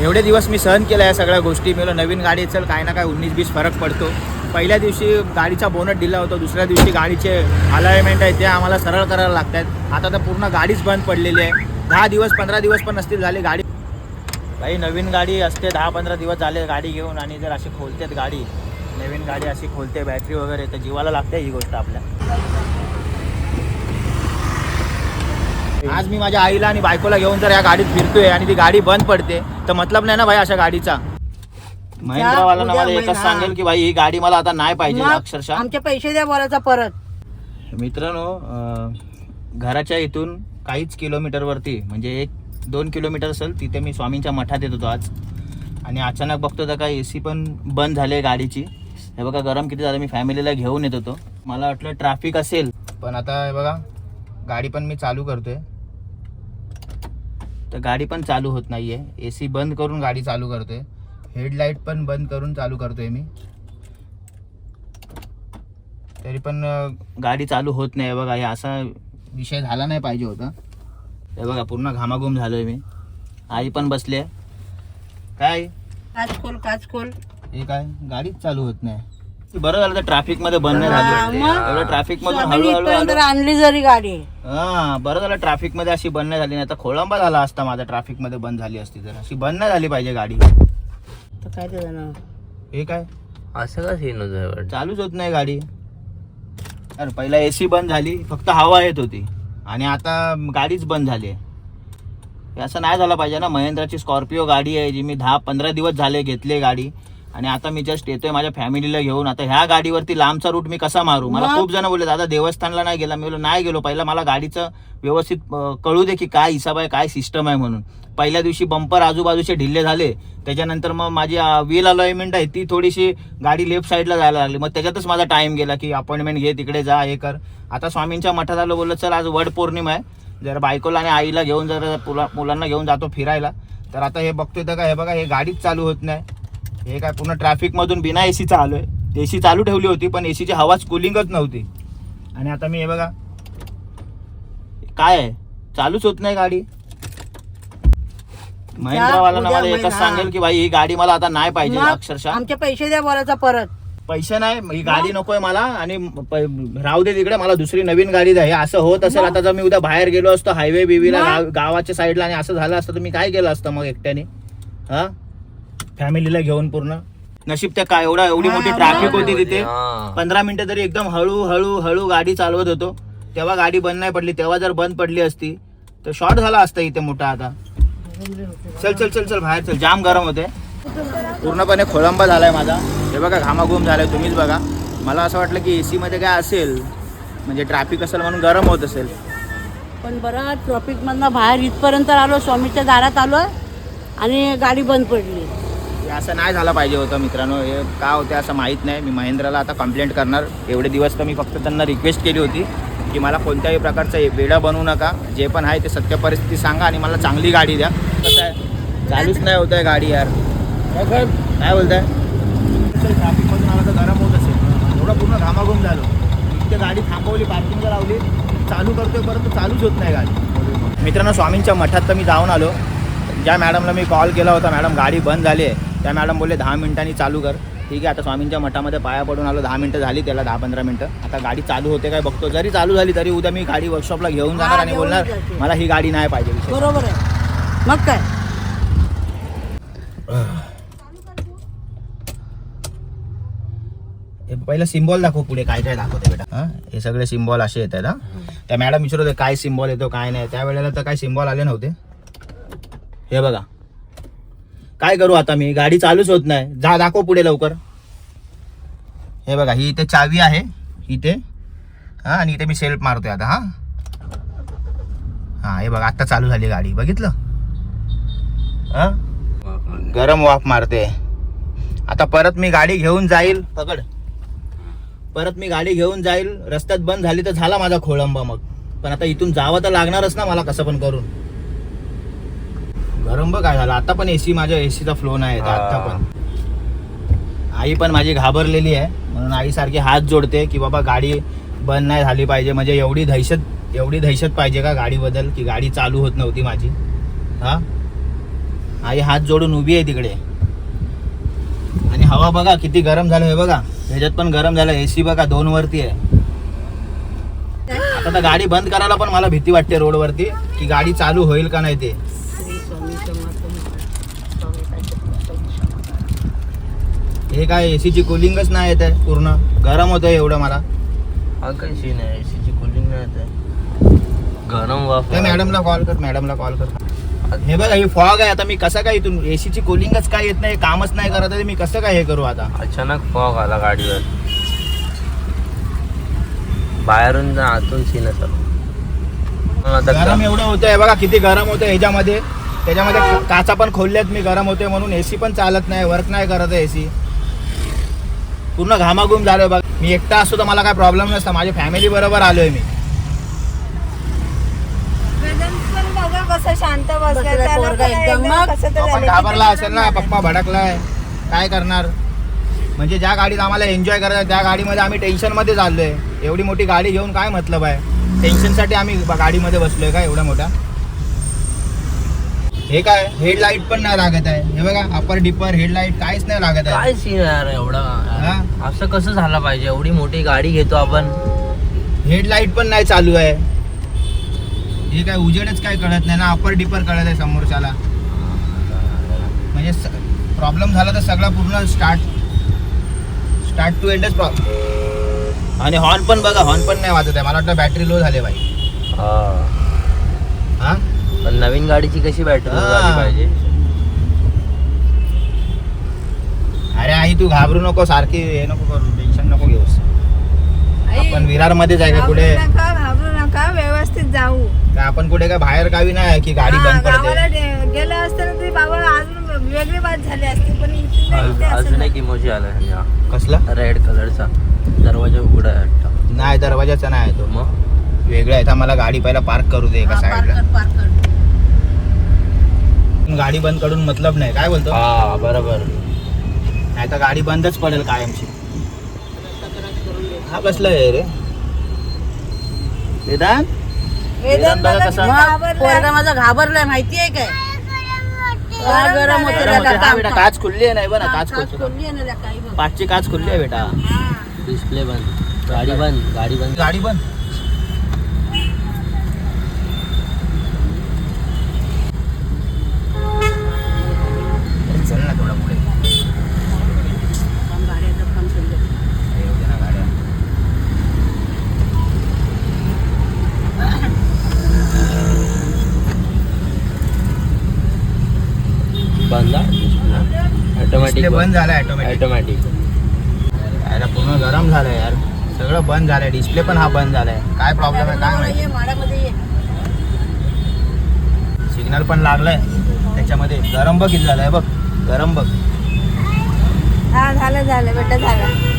एवढे दिवस मी सहन केलं या सगळ्या गोष्टी. मी नवीन गाडी चल काय ना काय उन्नीस बीस फरक पडतो. पहिल्या दिवशी गाडीचा बोनट दिला होता दुसऱ्या दिवशी गाडीचे अलाइनमेंट आहे ते आम्हाला सरळ करायला लागत आहेत आता तर पूर्ण गाडीच बंद पडलेली आहे. दहा दिवस पंधरा दिवस पण नसतील झाले गाडी. काही नवीन गाडी असते दहा पंधरा दिवस झाले गाडी घेऊन आणि जर अशी खोलतेत गाडी नवीन गाडी अशी खोलते बॅटरी वगैरे तर जीवाला लागते ही गोष्ट आपल्या. आज मी माझ्या आईला आणि बायकोला घेऊन जर या गाडीत फिरतोय आणि ती गाडी बंद पडते तर मतलब नाही ना भाई अशा गाडीचा? महिंद्रावाला मला एकच. सांगेल की भाई ही गाडी मला आता नाही पाहिजे अक्षरशः. आमचे पैसे द्या बोलायचा परत. मित्रांनो अं, घराच्या इथून काहीच किलोमीटरवरती म्हणजे एक दोन किलोमीटर असेल तिथे मी स्वामींच्या मठात येत होतो आज. आणि अचानक बघतो तर काय ए सी पण बंद झाली आहे गाडीची. हे बघा गरम किती झालं मी फॅमिलीला घेऊन येत होतो. मला वाटलं ट्रॅफिक असेल पण आता हे बघा गाडी पण मी चालू करतोय. तर गाडी पण चालू होत नाहीये. ए सी बंद करून गाडी चालू करतोय. हेडलाईट पण बंद करून चालू करतोय मी. तरी पण गाडी चालू होत नाही. बघा हे असा विषय झाला नाही पाहिजे होता. हे बघा पूर्ण घामाघूम झालोय मी. आई पण बसली आहे. काय? काच खोल काच खोल हे काय? गाडीच चालू होत नाही. बरं झालं तर ट्रॅफिकमध्ये बंद नाही झाली? एवढं ट्रॅफिक मधून हळूहळू आलो. आणली जरी गाडी. हा बरं झालं ट्रॅफिकमध्ये अशी बंद नाही झाली नाही. तर खोळंबा झाला असता माझा ट्रॅफिकमध्ये बंद झाली असती तर. अशी बंद नाही झाली पाहिजे गाडी. तर काय ते हे काय? असं का सीन होतं चालूच होत नाही गाडी. अरे पहिला एसी बंद झाली फक्त हवा येत होती. आणि आता गाडीच बंद झाली आहे. हे असं नाही झालं पाहिजे ना. महिंद्राची स्कॉर्पिओ गाडी आहे जी मी दहा पंधरा दिवस झाले घेतली गाडी. आणि आता मी जस्ट येतोय माझ्या फॅमिलीला घेऊन. आता ह्या गाडीवरती लांबचा रूट मी कसा मारू? मला? खूप जण बोलले दादा देवस्थानला नाही गेला. मी बोललो नाही गेलो. पहिला मला गाडीचं व्यवस्थित कळू दे की काय हिसाब आहे काय सिस्टम आहे म्हणून. पहिल्या दिवशी बंपर आजूबाजूचे ढिल्ले झाले. त्याच्यानंतर मग माझी व्हील अलाइनमेंट आहे ती थोडीशी गाडी लेफ्ट साईडला जायला लागली. मग त्याच्यातच माझा टाइम गेला की अपॉइंटमेंट घे तिकडे जा हे कर. आता स्वामींच्या मठात आलो बोललो चल आज वड पौर्णिमा आहे. जर बायकोला आणि आईला घेऊन जर मुलांना घेऊन जातो फिरायला. तर आता हे बघतोय तर काय हे बघा हे गाडीच चालू होत नाही. हे काय पूर्ण ट्रॅफिक मधून बिना एसीचा आलोय. एसी चालू ठेवली होती पण एसीची हवाच कुलिंगच नव्हती. आणि आता मी हे बघा काय आहे? चालूच होत नाही गाडी. महिंद्रावाला मला एकच. सांगेल की भाई ही गाडी मला आता नाही पाहिजे अक्षरशः. आमचे पैसे द्या बोलायचा परत. पैसे नाही ही गाडी नकोय मला आणि प- राहू दे तिकडे मला दुसरी नवीन गाडी द्या. हे असं होत असेल आता जर मी उद्या बाहेर गेलो असतो हायवे बिवीला? गाव- गावाच्या साईडला आणि असं झालं असतं तर मी काय केलं असतं मग एकट्याने? हा? फॅमिलीला घेऊन पूर्ण. नशीब त्या काय एवढा एवढी मोठी ट्रॅफिक? होती तिथे. पंधरा मिनिटं तरी एकदम हळू हळू हळू गाडी चालवत होतो. तेव्हा गाडी बंद नाही पडली. तेव्हा जर बंद पडली असती तर शॉर्ट झाला असता इथे मोठा आता. चल चल चल चल बाहेर चल. जाम गरम होते. पूर्णपणे खोळंबा झालाय माझा. हे बघा घामाघूम झालाय. तुम्हीच बघा. मला असं वाटलं की एसी मध्ये काय असेल म्हणजे ट्रॅफिक असेल म्हणून गरम होत असेल. पण बरं ट्रॉफिक मधनं बाहेर इथपर्यंत आलो स्वामीच्या दारात आलो आणि गाडी बंद पडली. हे असं नाही झालं पाहिजे होतं मित्रांनो. हे का होते असं माहीत नाही. मी महेंद्राला आता कंप्लेंट करणार. एवढे दिवस तर मी फक्त त्यांना रिक्वेस्ट केली होती की मला कोणत्याही प्रकारचं वेडा बनवू नका. जे पण आहे ते सत्य परिस्थिती सांगा आणि मला चांगली गाडी द्या. कसं आहे? चालूच नाही होत आहे गाडी यार. काय बोलताय? ट्रॅफिकमधून आला तर गरम होत असेल. एवढं पूर्ण घामाघूम झालो. इथे गाडी थांबवली पार्किंगला लावली. चालू करतोय परंतु चालूच होत नाही गाडी. मित्रांनो स्वामींच्या मठात तर मी जाऊन आलो. ज्या मॅडमला मी कॉल केला होता मॅडम गाडी बंद झाली आहे. त्या मॅडम बोलले दहा मिनिटांनी चालू कर. ठीक आहे आता स्वामींच्या मठामध्ये पाया पडून आलो दहा मिनिटं झाली त्याला दहा पंधरा मिनिटं. आता गाडी चालू होते काय बघतो जरी चालू झाली तरी उद्या मी गाडी वर्कशॉपला घेऊन जाणार हा, आणि बोलणार. मला ही गाडी नाही पाहिजे. बरोबर आहे. मग काय? हे पहिलं सिम्बॉल दाखव पुढे काय काय दाखवते बेटा. हा? हे सगळे सिम्बॉल असे येतात हा? त्या मॅडम विचारत होते काय सिम्बॉल येतो काय नाही? त्यावेळेला तर काय सिम्बॉल आले नव्हते. हे बघा. काय करू आता मी? गाडी चालूच होत नाही. जा दाखव पुढे लवकर. हे बघा ही इथे चावी आहे. इथे. हा आणि इथे मी सेल्फ मारतोय आता हा. हा हे बघा आता चालू झाली गाडी. बघितलं? हा? गरम वाफ मारते. आता परत मी गाडी घेऊन जाईल. पकड. परत मी गाडी घेऊन जाईल. रस्त्यात बंद झाली तर झाला माझा खोळंबा मग. पण आता इथून जावं तर लागणारच ना मला कसं पण करून. गरम बघ काय झालं? आता पण एसी माझ्या एसीचा फ्लो नाही येत आता पण. आई पण माझी घाबरलेली आहे. म्हणून आई सारखी हात जोडते की बाबा गाडी बंद नाही झाली पाहिजे. म्हणजे एवढी दहशत एवढी दहशत पाहिजे का गाडी बदल? की गाडी चालू होत नव्हती माझी. हा? आई हात जोडून उभी आहे तिकडे. आणि हवा बघा किती गरम झालं हे बघा. ह्याच्यात पण गरम झालं. एसी बघा दोन वरती आहे. आता तर गाडी बंद करायला पण मला भीती वाटते रोडवरती की गाडी चालू होईल का नाही ते. हे काय एसीची कुलिंगच नाही येत आहे पूर्ण. गरम होतं एवढं मला. हा काय सीन आहे? एसीची कूलिंग नाही येत आहे. गरम वाफ मॅडमला कॉल कर मॅडमला कॉल कर. हे बघा ही फॉग आहे. आता मी कसं काय इथून एसीची कुलिंगच काय येत नाही कामच नाही करत आहे, मी कसं काय हे करू आता? अचानक फॉग आला गाडीवर. बाहेरून जा आतून सीन असं गरम एवढं होतंय. बघा किती गरम होतं ह्याच्यामध्ये. त्याच्यामध्ये काचा पण खोलल्यात मी गरम होते म्हणून एसी पण चालत नाही वर्क नाही करत आहे एसी पूर्ण घामाघूम झालोय बघ. मी एकटा असतो तर मला काय प्रॉब्लेम नसता. माझ्या फॅमिली बरोबर आलोय मी. शांत. घाबरला असेल ना पप्पा भडकलाय. काय करणार? म्हणजे ज्या गाडीत आम्हाला एन्जॉय करायचं त्या गाडीमध्ये आम्ही टेन्शनमध्ये चाललोय. एवढी मोठी गाडी घेऊन काय मतलब आहे? टेन्शनसाठी आम्ही गाडीमध्ये बसलोय का एवढ्या मोठ्या? हे काय? हेडलाईट पण नाही लागत आहे. हे बघा अपर डिपर हेडलाईट काहीच नाही लागत आहे. काय सीन यार एवढा. हा? असं कसं झालं पाहिजे? एवढी मोठी गाडी घेतो आपण. हेडलाईट पण नाही चालू आहे. हे काय उजेडच काय कळत नाही ना? अपर डिपर कळत आहे समोरच्याला. म्हणजे प्रॉब्लेम झाला तर सगळा पूर्ण स्टार्ट स्टार्ट टू एंडच प्रॉब्लेम आणि हॉर्न पण बघा हॉर्न पण नाही वाजत आहे. मला वाटतं बॅटरी लो झाली हा. हा. पण नवीन गाडीची कशी बॅटरी पाहिजे? अरे आई तू घाबरू नको सारखी हे नको करू टेन्शन नको घेऊस. आपण विरारमध्ये जायचं कुठे? नका घाबरू नका व्यवस्थित जाऊ. काय आपण कुठे काय बाहेर गावी नाही की गाडी बंद पडते? गेलं असतं तरी बाबा अजून वेगळी बात झाली असती पण इथे नाही, इथे असं अजून नाही. एक इमोजी आला कसला? रेड कलरचा दरवाजा उघडा आहे वाटतं. नाही दरवाजाचा नाही तो. मग? वेगळा आहे मला गाडी पहिला पार्क करू दे एका हा, पार्क साईडला कर, पार्क कर. गाडी बंद करून मतलब नाही. काय बोलतो? हा बरोबर. नाही तर गाडी बंदच पडेल कायमची. हा कसला आहे रे? वेदांत? वेदांत बघा बघा कसा-. पोरगा माझा घाबरलाय माहितीये काय? फार गरम होते. हा बेटा काच खुलली आहे नाही बघ ना काच खोलली आहे काच खुलली आहे बेटा. हा. डिस्प्ले बंद. गाडी बंद. गाडी बंद. गाडी बंद चल ना थोडा पुढे थांब, गाड्या आहेत, थांब, समजा. येऊ दे ना गाड्या बंद Display बंद झाला ऑटोमॅटिक ऑटोमॅटिक पूर्ण गरम झालंय यार. सगळं बंद झालंय. डिस्प्ले पण हा बंद झालाय. काय प्रॉब्लेम आहे काय माहिती. सिग्नल पण लागलाय. त्याच्यामध्ये गरम बघ किती झालंय बघ. गरम बघ. हा झालं झालं. बेटा झालं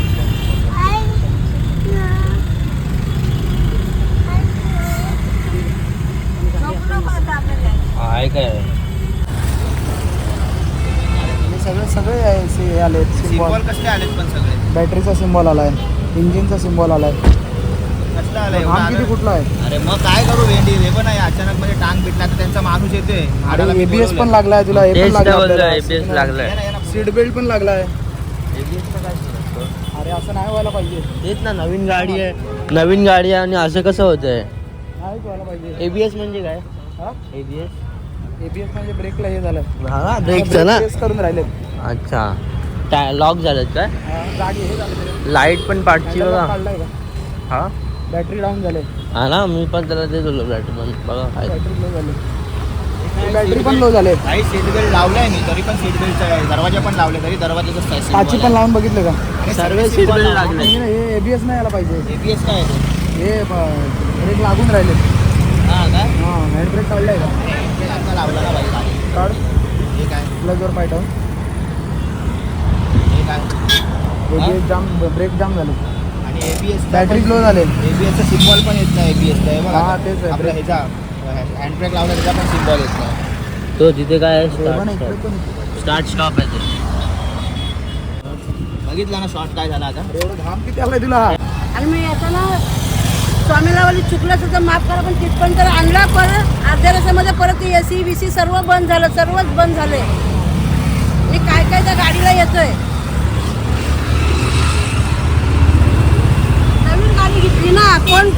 नको, नको आता आपल्याला. आहे काय सगळे सगळे आहे से- आले सिम्बॉल सिम्बॉल कसले आलेत पण सगळे? बॅटरीचा सिम्बॉल आलाय इंजिनचा सिम्बॉल आलाय. कसलं काम किती आलं? कुठला आहे? अरे मग काय करू भेंडी? हे पण आहे अचानक मध्ये टांग पिटला तर त्यांचा माणूस येतोय. अरे एबीएस पण. लागलाय तुला हे पण टेस्ट लागलं बोलतोय आपल्याला. एबीएस लागलाय. सीट बेल्ट पण लागलाय? अरे असं नाही व्हायला पाहिजे. तेच ना नवीन गाडी आहे. नवीन गाडी आहे आणि असं कसं होतंय? नाही व्हायला पाहिजे. एबीएस म्हणजे काय? हा? एबीएस एबीएस म्हणजे ब्रेकला हे झालं हा ब्रेकचं ना? टेस्ट करून राहिले. अच्छा. टाय लॉक झालेत काय? गाडी हे झालं लाइट पण पाठची बघा. का? हा? बॅटरी डाऊन झाले. हा ना मी पण त्याला देत होतो लाइट पण बघा काय बॅटरी झाले. बॅटरी पण लो झाले. काही सीट बेल्ट लावलाय मी तरी पण सीट बेल्ट दरवाजा पण लावले तरी दरवाजाच पाचही पण लावून बघितलं का? सर्व सीट बेल्ट लागले. हे एबीएस नाही यायला पाहिजे. एबीएस काय? हे ब्रेक लागून राहिले. हा काय? हा हँड ब्रेक काढलाय का? लावला ना बाई गाडी काढ. हे काय? प्लगवर पाय टाकून हे काय एबीएस जाम ब्रेक जाम झाले. आणि एबीएस बॅटरी लो झाले. एबीएसचा सिम्बॉल पण येत नाही एबीएस आहे बघा हा, आता. तेच आहे. आपला ह्याचा हँड ब्रेक लावला त्याचा पण सिम्बॉल येत नाही. तो तिथे काय हे पण इकडे पण स्टार्ट स्टॉप आहे ते. बघितला ना शॉर्ट काय झाला आता? अरे एवढं घाम किती आलाय तुला? आणि मी येताना स्वामीला वाली चुकलं असेल तर माफ करा पण तिथपर्यंत आणला परत. अर्ध्या रस्त्यामध्ये परत ए सी बी सी सर्व बंद झालं सर्वच बंद झाले. मी काय काय त्या गाडीला येतोय नवीन गाडी घेतली ना कोण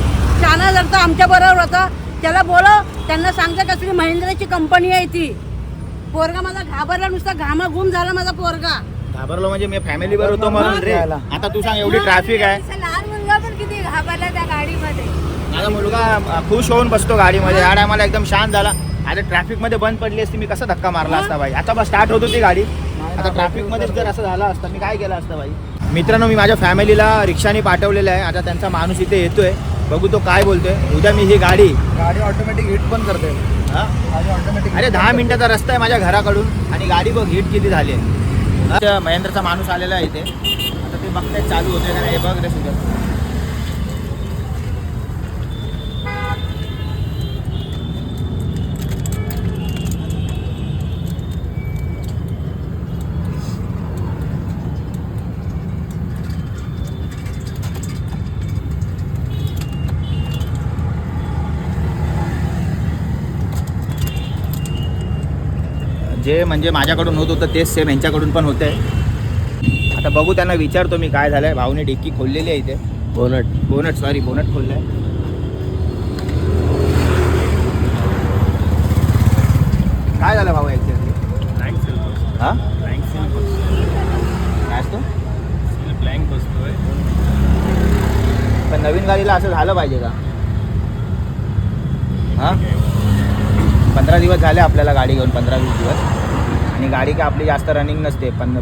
चाना जर तर आमच्या बरोबर होता. त्याला बोलव त्यांना सांगता कसली महिंद्राची कंपनी आहे ती. पोरगा माझा घाबरला नुसता घामा घुम झाला माझा पोरगा. घाबरलो म्हणजे मी फॅमिलीवर होतो म्हणून रे. आता तू सांग एवढी ट्रॅफिक आहे. असा लहान मुलगा पण किती घाबरला त्या गाडीमध्ये. माझा मुलगा खुश होऊन बसतो गाडीमध्ये. या टायमाला एकदम शांत झाला. आता ट्रॅफिकमध्ये बंद पडली असती मी कसा धक्का मारला असता भाई? आता बस स्टार्ट होत होती गाडी. आता ट्रॅफिकमध्ये जर असं झालं असतं मी काय केलं असतं भाई? मित्रांनो मी माझ्या फॅमिलीला रिक्षाने पाठवलेलं आहे. आता त्यांचा माणूस इथे येतोय. बघू तो काय बोलतोय. उद्या मी ही गाडी गाडी ऑटोमॅटिक हिट पण करते हा? गाडी ऑटोमॅटिक अरे दहा मिनिटाचा रस्ता आहे माझ्या घराकडून. आणि गाडी बघ हिट किती झाली आहे? महेंद्रचा माणूस आलेला आहे इथे. आता ते बघताय चालू होते का नाही हे बघ रे सुद्धा जे म्हणजे माझ्याकडून होत होतं तेच सेम यांच्याकडून पण होत आहे आता बघू त्यांना विचारतो मी काय झालंय. भाऊने डिक्की खोललेली आहे इथे. बोनट. बोनट सॉरी बोनट खोललंय. काय झालं भाऊ बसतोय हा? ब्लँक सेल बसतोय काय असतो? सेल ब्लँक बसतोय पण नवीन गाडीला असं झालं पाहिजे का? हा? पंधरा दिवस झाले आपल्याला गाडी घेऊन पंधरा वीस दिवस. आणि गाडी काय आपली जास्त रनिंग नसते पण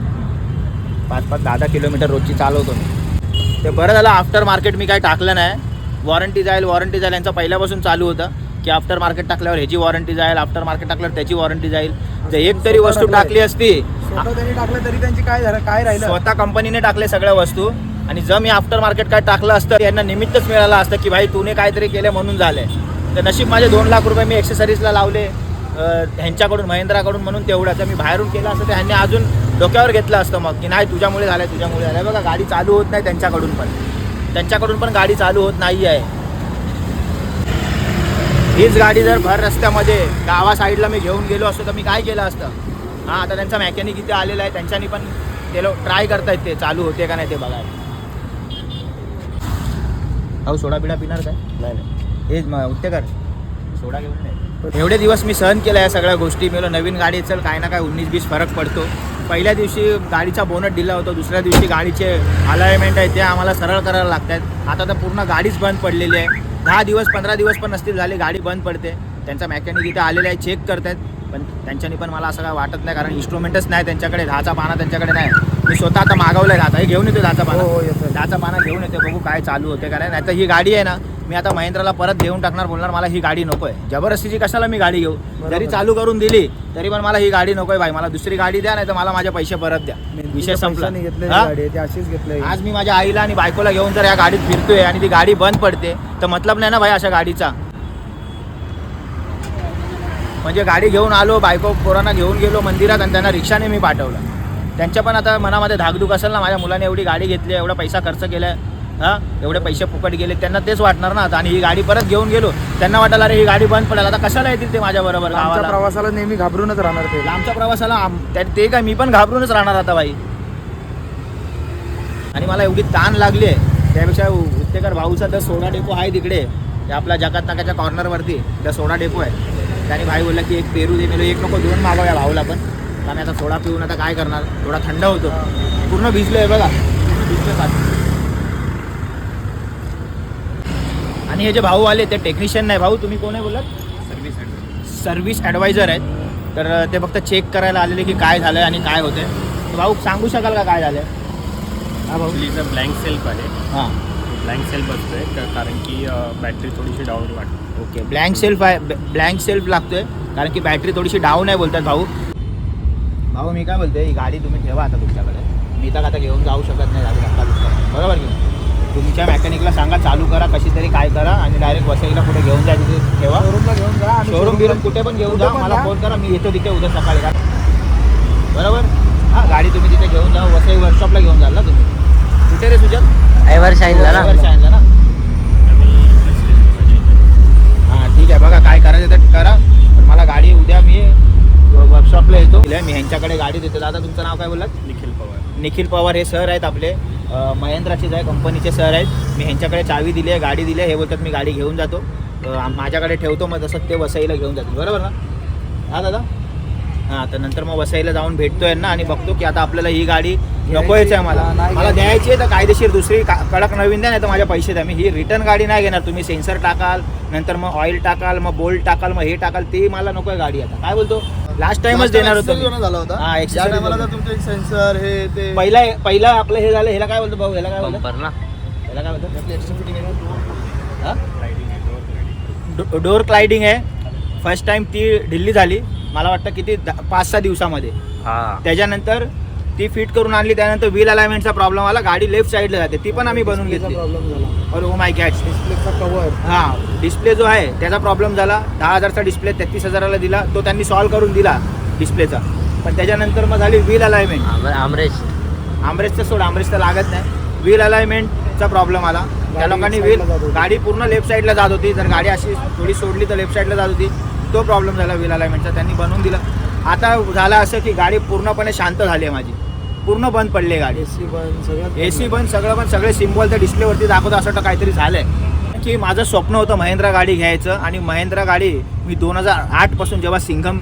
पाच पाच दहा दहा किलोमीटर रोजची चालवतो मी. ते बरं झालं आफ्टर मार्केट मी काय टाकलं नाही. वॉरंटी जाईल वॉरंटी जाईल यांचं पहिल्यापासून चालू होतं की आफ्टर मार्केट टाकल्यावर ह्याची वॉरंटी जाईल आफ्टर मार्केट टाकल्यावर त्याची वॉरंटी जाईल. जर एक तरी वस्तू टाकली असती. टाकलं तरी त्यांची काय झालं काय राहिलं? स्वतः कंपनीने टाकले सगळ्या वस्तू. आणि जर मी आफ्टर मार्केट काय टाकलं असतं यांना निमित्तच मिळालं असतं की भाई तूने काहीतरी केलं म्हणून झालंय. तर नशीब माझे दोन लाख रुपये मी एक्सेसरीजला लावले. ह्यांच्याकडून महिंद्राकडून म्हणून तेवढं तर मी बाहेरून केलं असतं. तर ह्यांनी अजून डोक्यावर घेतलं असतं मग की नाही तुझ्यामुळे झालंय तुझ्यामुळे झालंय. बघा गाडी चालू होत नाही त्यांच्याकडून पण. त्यांच्याकडून पण गाडी चालू होत नाही आहे. हीच गाडी जर भर रस्त्यामध्ये गावा साईडला मी घेऊन गेलो असतो तर मी काय केलं असतं? हां आता त्यांचा मेकॅनिक इथे आलेला आहे. त्यांच्यानी पण ते लोक ट्राय करतायत ते चालू होते का नाही ते बघायला. अहो सोडा बिडा पिणार काय? नाही नाही. हेच मग उठते कर सोडा घेऊन नाही एवढे दिवस मी सहन केल्या या सगळ्या गोष्टी. मी नवीन गाडी चल काय ना काय उन्नीस बीस फरक पडतो. पहिल्या दिवशी गाडीचा बोनट दिला होता दुसऱ्या दिवशी गाडीचे अलाइनमेंट आहे ते आम्हाला सरळ करायला लागतात. आता तर पूर्ण गाडीच बंद पडलेली आहे. दहा दिवस पंधरा दिवस पण नसतील झाले गाडी बंद पडते. त्यांचा मेकॅनिक इथे आलेला आहे चेक करतायत पण त्यांच्यानी पण मला असं काय वाटत नाही कारण इन्स्ट्रुमेंटच नाही त्यांच्याकडे दहाचा पाना त्यांच्याकडे नाही. मी स्वतः आता मागवलंय दहाचा हे घेऊन येतो दहाचा पाना. हो, हो. दहाचा पाना घेऊन येते. बघू काय चालू होते का नाही नाहीतर ही गाडी आहे ना मी आता महिंद्राला परत देऊन टाकणार बोलणार मला ही गाडी नको आहे जबरदस्तीची कशाला मी गाडी घेऊ? जरी चालू करून दिली तरी पण मला ही गाडी नको आहे भाई. मला दुसरी गाडी द्या नाही तर मला माझे पैसे परत द्या. विषय संपला. घेतले हा? अशीच आज मी माझ्या आईला आणि बायकोला घेऊन जर या गाडीत फिरतोय आणि ती गाडी बंद पडते. तर मतलब नाही ना भाई अशा गाडीचा? म्हणजे गाडी घेऊन आलो बायको पोरांना घेऊन गेलो मंदिरात आणि त्यांना रिक्षाने मी पाठवलं. त्यांच्या पण आता मनामध्ये धाकधूक असेल ना माझ्या मुलाने एवढी गाडी घेतली एवढा पैसा खर्च केलाय हा? एवढे पैसे फुकट गेले त्यांना तेच वाटणार ना आता. आणि ही गाडी परत घेऊन गेलो त्यांना वाटलं अरे ही गाडी बंद पडेल. आता कशाला येतील ते माझ्या बरोबर आमच्या गावाला? प्रवासाला नेहमी घाबरूनच राहणार ते. लांबच्या प्रवासाला आम- त्या- ते काय मी पण घाबरूनच राहणार आता बाई. आणि मला एवढी ताण लागली आहे. त्यापेक्षा उत्तेकर भाऊचा तर सोडा डेपो आहे तिकडे. ते आपल्या जकात नाकाच्या कॉर्नरवरती त्या सोडा डेपो आहे. त्याने भाई बोलला की एक पेरू दे मेलो एक नको दोन मागवूया भाऊला पण. आम्ही आता सोडा पिऊन आता काय करणार? थोडा थंड होतो. पूर्ण भिजलो आहे बघा. आणि हे जे भाऊ आले ते टेक्निशियन नाही. भाऊ तुम्ही कोण आहे बोलत सर्व्हिस सर्व्हिस ॲडवायझर आहेत. तर ते फक्त चेक करायला आलेले की काय झालं आणि काय होते भाऊ सांगू शकाल का काय झालं हा भाऊ. ब्लँक सेल्फ आहे. हां. ब्लँक सेल्फ बसतोय क- कारण की बॅटरी थोडीशी डाऊन वाटते. ओके ब्लँक सेल्फ आहे. ब्लँक सेल्फ लागतोय. कारण की बॅटरी थोडीशी डाऊन आहे बोलतात भाऊ. भाऊ मी काय बोलते ही गाडी तुम्ही ठेवा आता तुमच्याकडे. मी तर आता घेऊन जाऊ शकत नाही गाडी धक्का दुसरा बरोबर की तुमच्या मेकॅनिकला सांगा चालू करा कशी तरी काय करा आणि डायरेक्ट वसईला कुठे घेऊन जा तिथे ठेवा. शोरूमला घेऊन जा शोरूम बिरूम कुठे पण घेऊन जा मला फोन करा मी येतो तिथे उद्या सकाळी. का बरोबर? हां गाडी तुम्ही तिथे घेऊन जा वसई वर्कशॉपला घेऊन जाल ना तुम्ही. कुठे रे सुजन? एव्हर शाईनला झाला एव्हर शाईनला हां ठीक आहे बघा काय करायचं तर करा. पण मला गाडी उद्या मी वर्कशॉपला येतो. मी ह्यांच्याकडे गाडी देतो. दादा तुमचं नाव काय बोललात? निखिल पवार. निखिल पवार हे सर आहेत आपले. महेंद्राचेच आहे कंपनीचे सर आहेत. मी ह्यांच्याकडे चावी दिली आहे गाडी दिली आहे. हे बोलतात मी गाडी घेऊन जातो. माझ्याकडे ठेवतो मग तसं ते वसईला घेऊन जातील. बरोबर ना? हा दादा? हां तर नंतर मग वसईला जाऊन भेटतोय ना आणि बघतो की आता आपल्याला ही गाडी नकोयच आहे मला. मला. द्यायची आहे तर कायदेशीर दुसरी का- कडक नवीन द्या नाही तर माझे पैसे द्या. मी ही रिटर्न गाडी नाही घेणार. तुम्ही सेन्सर टाकाल नंतर मग ऑइल टाकाल मग बोल्ट टाकाल मग हे टाकाल ते मला नको आहे गाडी आता. काय बोलतो? लास्ट टाइमच देणार होतो. झाला होता. हा, टायमाला होतं. तर तुमचे सेन्सर हे ते पहिला पहिला आपलं हे झालं ह्याला काय बोलतो भाऊ? ह्याला काय बोलतो? बंपर ना. ह्याला काय बोलतो? आपली आहे हा? Door riding door- door gliding आहे. फर्स्ट टाइम ती ढिल्ली झाली. मला वाटतं किती द- पाच सहा दिवसामध्ये. हा. त्याच्यानंतर ती फिट करून आणली त्यानंतर व्हील अलाइनमेंटचा प्रॉब्लेम आला गाडी लेफ्ट साईडला जाते ती पण आम्ही बनवून घेतली. प्रॉब्लेम झाला. और ओ माय गॅट डिस्प्लेचा कव्हर हा डिस्प्ले जो आहे त्याचा प्रॉब्लेम झाला. दहा हजारचा डिस्प्ले तेहतीस हजाराला दिला तो त्यांनी सॉल्व्ह करून दिला डिस्प्लेचा पण त्याच्यानंतर मग झाली व्हील अलाइनमेंट आम- आमरेश. आमरेजचं सोड आमरेज तर लागत नाही. व्हील अलाइनमेंटचा प्रॉब्लेम आला. त्या लोकांनी व्हील. गाडी पूर्ण लेफ्ट साईडला जात होती. जर गाडी अशी थोडी सोडली तर लेफ्ट साईडला जात होती. तो प्रॉब्लेम झाला व्हील अलाइनमेंटचा त्यांनी बनवून दिला. आता झालं असं की गाडी पूर्णपणे शांत झाली आहे माझी. पूर्ण बंद पडली आहे गाडी. एसी बंद सगळं ए सी बंद सगळं पण सगळे सिम्बॉल त्या डिस्प्लेवरती दाखवतो असं वाटतं काहीतरी झालंय. की माझं स्वप्न होतं महिंद्रा गाडी घ्यायचं आणि महिंद्रा गाडी मी दोन हजार आठपासून जेव्हा सिंघम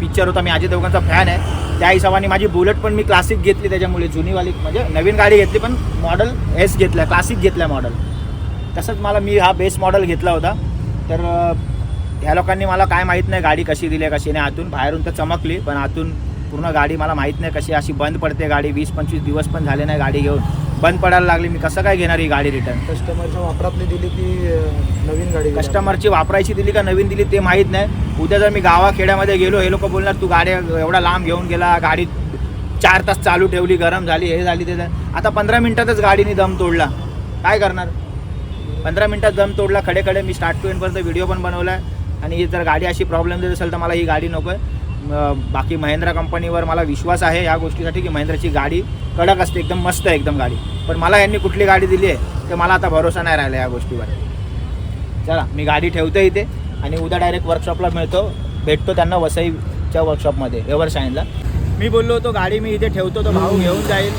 पिक्चर होता मी अजय देवगणचा फॅन आहे त्या हिशोबाने माझी बुलेट पण मी क्लासिक घेतली त्याच्यामुळे जुनीवाली म्हणजे नवीन गाडी घेतली पण मॉडल एस घेतला क्लासिक घेतला मॉडल तसंच मला मी हा बेस मॉडल घेतला होता. तर ह्या लोकांनी मला काय माहीत नाही गाडी कशी दिली आहे कशी नाही आतून बाहेरून तर चमकली पण आतून पूर्ण गाडी मला माहीत नाही कशी अशी बंद पडते गाडी वीस पंचवीस दिवस पण झाले नाही गाडी घेऊन. बंद पडायला लागली मी कसं काय घेणार ही गाडी रिटर्न कस्टमरच्या वापरातली दिली की नवीन गाडी. कस्टमरची वापरायची दिली का नवीन दिली ते माहीत नाही. उद्या जर मी गावाखेड्यामध्ये गेलो हे लोक बोलणार तू गाडी एवढा लांब घेऊन गेला गाडी चार तास चालू ठेवली गरम झाली हे झाली ते. आता पंधरा मिनिटातच गाडीने दम तोडला. काय करणार? पंधरा मिनिटात दम तोडला खडे खडे मी स्टार्ट टू एंडपर्यंत व्हिडिओ पण बनवला आहे आणि जर गाडी अशी प्रॉब्लेम देत असेल तर मला ही गाडी नको आहे बाकी महिंद्रा कंपनीवर मला विश्वास आहे या गोष्टीसाठी की महिंद्राची गाडी कडक असते एकदम मस्त आहे एकदम गाडी. पण मला यांनी कुठली गाडी दिली आहे ते मला आता भरोसा नाही राहिला या गोष्टीवर. चला मी गाडी ठेवतो इथे आणि उद्या डायरेक्ट वर्कशॉपला मिळतो. भेटतो त्यांना वसईच्या वर्कशॉपमध्ये एव्हर सायनला मी बोललो होतो गाडी मी इथे ठेवतो तो भाऊ घेऊन जाईल.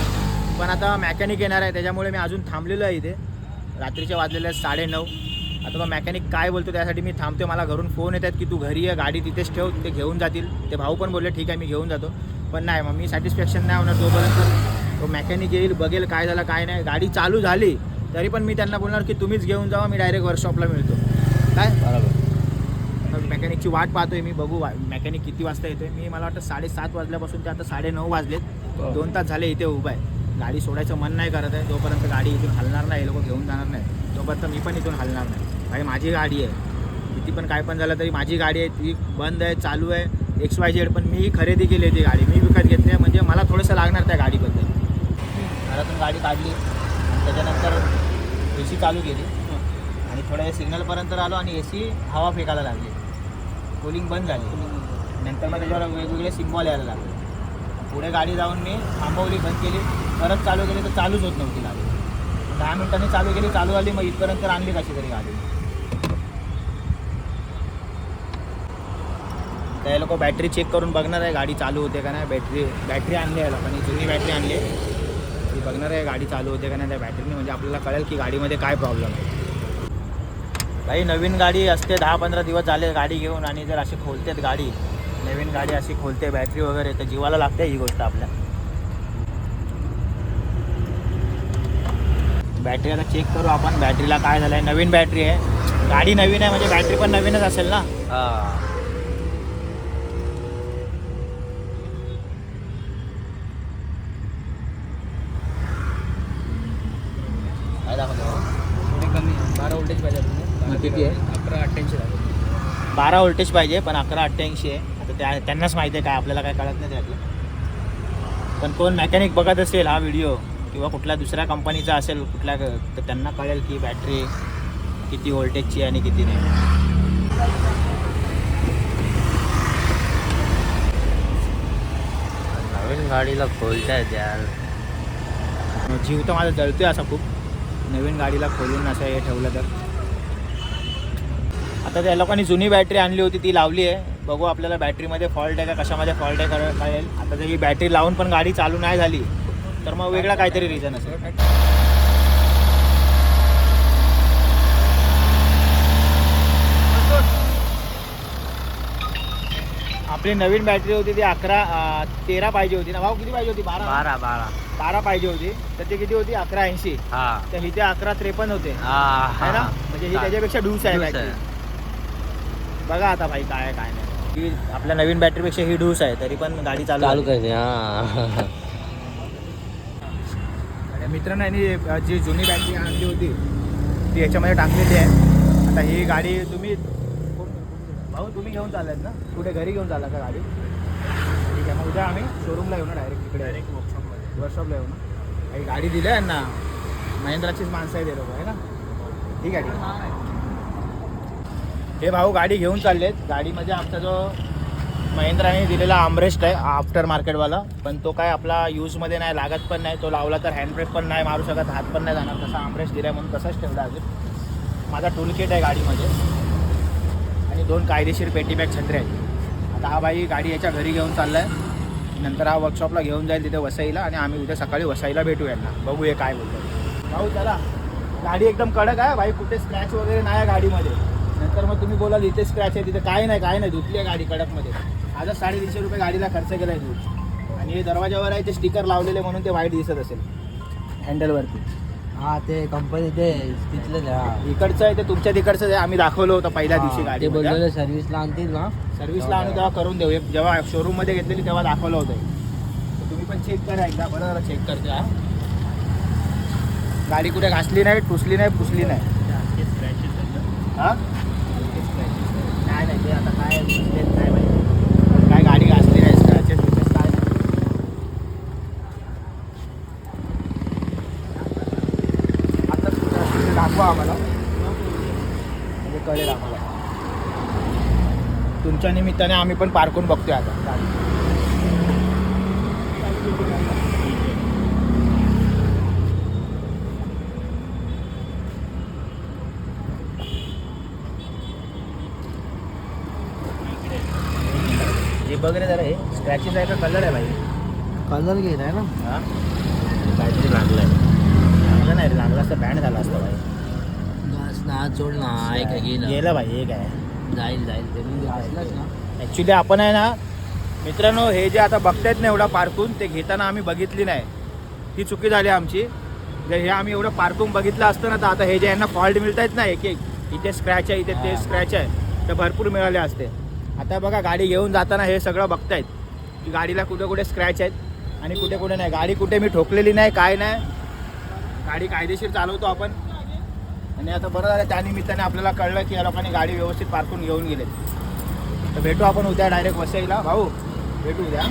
पण आता मॅकॅनिक येणार आहे त्याच्यामुळे मी अजून थांबलेलो आहे इथे. रात्रीचे वाजलेले साडे नऊ आता मग मॅकॅनिक काय बोलतो त्यासाठी मी थांबतो मला घरून फोन येतात की तू घरी आहे गाडी तिथेच ठेव ते घेऊन जातील. ते भाऊ पण बोलले ठीक आहे मी घेऊन जातो. पण नाही मग मी सॅटिस्फॅक्शन नाही होणार तोपर्यंत तो मॅकॅनिक येईल बघेल काय झालं काय नाही. गाडी चालू झाली तरी पण मी त्यांना बोलणार की तुम्हीच घेऊन जावा मी डायरेक्ट वर्कशॉपला मिळतो. काय? बरोबर. मेकॅनिकची वाट पाहतोय मी बघू मेकॅनिक किती वाजता येतोय. मी मला वाटतं साडेसात वाजल्यापासून ते आता साडेनऊ वाजलेत. दोन तास झाले इथे उभा आहे. गाडी सोडायचं मन नाही करत आहे जोपर्यंत गाडी इथून हलणार नाही लोक घेऊन जाणार नाही. तोपर्यंत मी पण इथून हलणार नाही. भाई माझी गाडी आहे. किती पण काय पण झालं तरी माझी गाडी आहे ती बंद आहे चालू आहे. एक्स वाय झेड पण मी खरेदी केली ती गाडी. मी विकत घेतली आहे. म्हणजे मला थोडंसं लागणार त्या गाडीबद्दल. घरातून गाडी काढली. त्याच्यानंतर ए सी चालू केली. आणि थोड्या सिग्नलपर्यंत आलो आणि ए सी हवा फेकायला लागली. कूलिंग बंद झाली. नंतर मग त्याच्यावर वेगवेगळे सिम्बॉल यायला लागले. पुढे गाडी जाऊन मी थांबवली बंद केली. परत चालू केली तर चालूच होत नव्हती गाडी. दहा मिनिटांनी चालू केली. चालू झाली मग इथपर्यंत आणली कशी तरी गाडी. त्या लोक बॅटरी चेक करून बघणार आहे गाडी चालू होते का नाही. बॅटरी बॅटरी आणली आहे लोकांनी जुनी बॅटरी आणली आहे. ती बघणार आहे गाडी चालू होते का नाही त्या बॅटरीने म्हणजे आपल्याला कळेल की गाडीमध्ये काय प्रॉब्लेम आहे. काही नवीन गाडी असते दहा पंधरा दिवस झाले गाडी घेऊन आणि जर अशी खोलतेत गाडी नवीन गाडी अशी खोलते बॅटरी वगैरे तर जीवाला लागते ही गोष्ट आपल्या. बॅटरी आता चेक करू आपण. बॅटरीला काय झालं आहे नवीन बॅटरी आहे. गाडी नवीन आहे म्हणजे बॅटरी पण नवीनच असेल ना हा काय दाखवतो कमी बारा वोल्टेज पाहिजे किती आहे अकरा अठ्ठ्याऐंशी बारा व्होल्टेज पाहिजे पण अकरा अठ्ठ्याऐंशी आहे. आता त्या त्यांनाच माहिती आहे काय आपल्याला काय कळत नाही त्यातलं. पण कोण मेकॅनिक बघत असेल हा व्हिडिओ किंवा कुठल्या दुसऱ्या कंपनीचा असेल कुठल्या तर त्यांना कळेल की बॅटरी किती व्होल्टेजची आहे आणि किती नाही. नवीन गाडीला खोलतायत यार जीव तर माझा जळतोय असा खूप. नवीन गाडीला खोलून असं हे ठेवलं तर. आता त्या लोकांनी जुनी बॅटरी आणली होती ती लावली आहे. बघू आपल्याला बॅटरीमध्ये फॉल्ट आहे का कशामध्ये फॉल्ट आहे कळ- कळेल आता जर ही बॅटरी लावून पण गाडी चालू नाही झाली तर मग वेगळा काहीतरी रिझन असेल. आपली नवीन बॅटरी होती ती अकरा तेरा पाहिजे होती ना. भाऊ किती पाहिजे होती? बारा? बारा बारा. बारा पाहिजे होती. तर ती किती होती? अकरा ऐंशी. हा. तर इथे अकरा त्रेपन्न होते. ना? म्हणजे ही त्याच्यापेक्षा डूस आहे बॅटरी बघा आता भाई काय काय नाही. ही आपल्या नवीन बॅटरीपेक्षा ही डूस आहे तरी पण गाडी चालू चालू. करते हा. आणि मित्रांनो यांनी जी जुनी बॅटरी आणली होती ती याच्यामध्ये टाकलेली आहे. आता ही गाडी तुम्ही भाऊ तुम्ही घेऊन चाललात ना? कुठे घरी घेऊन चालला का गाडी? ठीक आहे मग उद्या आम्ही शोरूमला येऊ ना डायरेक्ट तिकडे डायरेक्ट वर्कशॉपमध्ये वर्कशॉपला येऊ ना. काही गाडी दिली आहे ना महिंद्राचीच माणसं आहे ते लोक आहे ना? ठीक आहे ठीक आहे. हे भाऊ गाडी घेऊन चाललेत. गाडीमध्ये आमचा जो महिंद्राने दिलेला आमरेस्ट आहे आफ्टर मार्केटवाला पण तो काय आपला यूजमध्ये नाही लागत पण नाही. तो लावला तर हँडब्रेक पण नाही मारू शकत हात पण नाही जाणार. तसा आमरेस्ट दिला म्हणून तसाच ठेवला अजून. माझा टूल किट आहे गाडीमध्ये. आणि दोन कायदेशीर पेटी बॅग छत्रे आहेत. आता हा बाई गाडी याच्या घरी घेऊन चालला आहे नंतर हा वर्कशॉपला घेऊन जाईल तिथे वसईला आणि आम्ही उद्या सकाळी वसईला भेटू यांना. बघू हे काय बोलतो भाऊ चला. गाडी एकदम कडक आहे. भाई कुठे स्क्रॅच वगैरे नाही आहे गाडीमध्ये. नंतर मग तुम्ही बोलाल इथे स्क्रॅच आहे तिथे काय नाही काय नाही धुतली आहे गाडी कडकमध्ये. आजच साडेतीनशे रुपये गाडीला खर्च केला आहे दूध. आणि हे दरवाजावर आहे ते स्टिकर लावलेले म्हणून ते वाईट दिसत असेल. हँडलवरती हा ते कंपनी ते तिथलं हा. इकडचं आहे ते तुमच्या तिकडचं आहे आम्ही दाखवलं होतं पहिल्या दिवशी ते गाडी बोललेलं सर्व्हिसला आणतील ना. सर्व्हिसला आणून तेव्हा करून देऊ. जेव्हा शोरूममध्ये घेतलेली तेव्हा दाखवलं होतं. तर तुम्ही पण चेक करा एकदा. बरं जरा चेक करते हा. गाडी कुठे घासली नाही टुसली नाही पुसली नाही. हा? ते आता काय म्हणजे तेच नाही माहिती. काय गाडी घासली नाही काय नाही. आता दाखवा आम्हाला. म्हणजे कळेल आम्हाला. तुमच्या निमित्ताने आम्ही पण पार्कून बघतोय आता गाडी. हे बघ रे जरा हे स्क्रॅचेस आहे का? कलर आहे भाई. कलर घेत आहे ना? हा? काहीतरी लागलं आहे लागलं नाही रे लागलं असतं. बँड झाला असतं भाई. बस ना सोड ना. ऐक गेलं गेलं भाई हे काय जाईल जाईल. ते ना. ॲक्च्युली आपण आहे ना मित्रांनो हे जे आता बघतायत ना एवढं पार्कून ते घेताना आम्ही बघितली नाही. ती चुकी झाली आमची. जर हे आम्ही एवढं पार्कून बघितलं असतं ना तर आता हे जे यांना फॉल्ट मिळत आहेत ना एक एक इथे स्क्रॅच आहे इथे ते. स्क्रॅच आहे तर भरपूर मिळाले असते. आता बघा गाडी घेऊन जाताना हे सगळं बघतायत. की गाडीला कुठे कुठे स्क्रॅच आहेत आणि कुठे कुठे नाही. गाडी कुठे मी ठोकलेली नाही काय नाही. गाडी कायदेशीर चालवतो आपण. आणि आता बरं झालं त्यानिमित्ताने आपल्याला कळलं की या लोकांनी गाडी व्यवस्थित पार्कून घेऊन गेले तर भेटू आपण उद्या डायरेक्ट वसईला. भाऊ भेटू उद्या.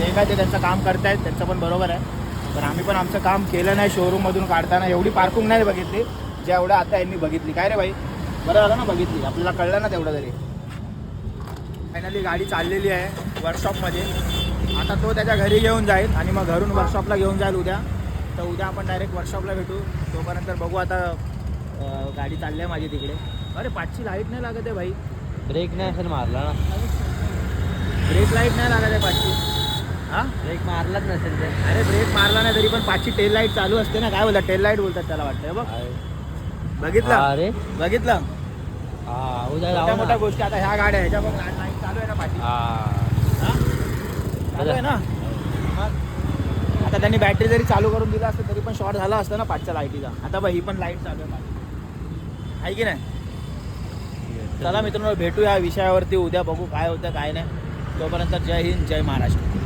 ते काय ते त्यांचं काम करतायत त्यांचं पण बरोबर आहे. पण आम्ही पण आमचं काम केलं नाही शोरूममधून काढताना. एवढी पार्किंग नाही बघितली जेवढं आता यांनी बघितली. काय रे भाई बरं झालं ना बघितली. आपल्याला कळलं ना तेवढं तरी. फायनली गाडी चाललेली आहे वर्कशॉपमध्ये आता तो त्याच्या घरी घेऊन जाईल आणि मग घरून वर्कशॉपला घेऊन जाईल उद्या. तर उद्या आपण डायरेक्ट वर्कशॉपला भेटू. तोपर्यंत बघू आता गाडी चालली आहे माझी तिकडे. अरे पाचची लाइट नाही लागत आहे भाई. ब्रेक नाही असेल मारला ना. ब्रेक लाइट नाही लागत आहे पाचची हां? ब्रेक मारलाच नसेल ते. अरे ब्रेक मारला नाही तरी पण पाचची टेल लाइट चालू असते ना. काय बोलतात? टेल लाइट बोलतात त्याला वाटतं बघ. बघितलं? अरे. बघितलं? हा उद्या मोठ्या जाऊ मोठ्या ना गोष्टी. आता ह्या गाड्या ह्याच्या बघ लाइट चालू आहे ना हा? चालू आहे ना? मग? आता त्यांनी बॅटरी जरी चालू करून दिला असतं तरी पण शॉर्ट झाला असतं ना पाचच्या लाईटीचा. आता बघ ही पण लाइट चालू आहे माझी. आहे की नाही? चला मित्रांनो भेटू या विषयावरती. उद्या बघू काय होतं काय नाही. तोपर्यंत जय हिंद जय महाराष्ट्र.